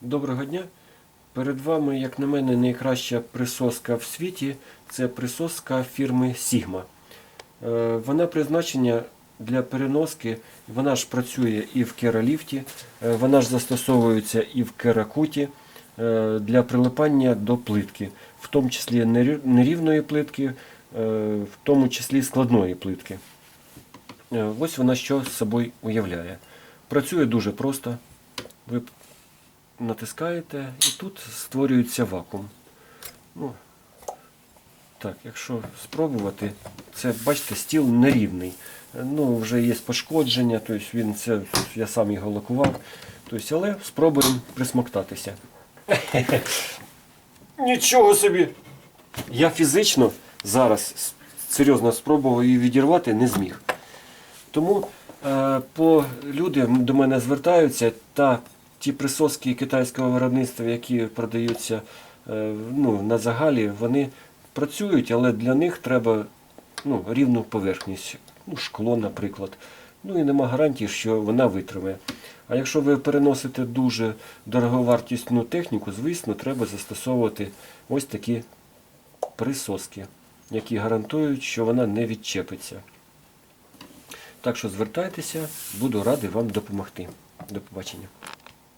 Доброго дня. Перед вами, як на мене, найкраща присоска в світі це присоска фірми Sigma. Е, Вона призначена для переноски, вона ж працює і в кераліфті, е, вона ж застосовується і в керакуті е, для прилипання до плитки, в тому числі нерівної плитки, в тому числі складної плитки. Ось вона що з собою уявляє. Працює дуже просто. Ви натискаєте і тут створюється вакуум. Ну, так, якщо спробувати, це бачите, стіл нерівний. Ну, вже є пошкодження, тобто він це, я сам його лакував. Тобто, але спробуємо присмоктатися. Нічого собі! Я фізично зараз серйозно спробував її відірвати, не зміг. Тому е, по люди до мене звертаються та ті присоски китайського виробництва, які продаються е, ну, на загалі, вони працюють, але для них треба ну, рівну поверхність, ну, шкло, наприклад. Ну і нема гарантії, що вона витримає. А якщо ви переносите дуже дороговартісну техніку, звісно, треба застосовувати ось такі присоски, які гарантують, що вона не відчепиться. Так що звертайтеся, буду радий вам допомогти. До побачення.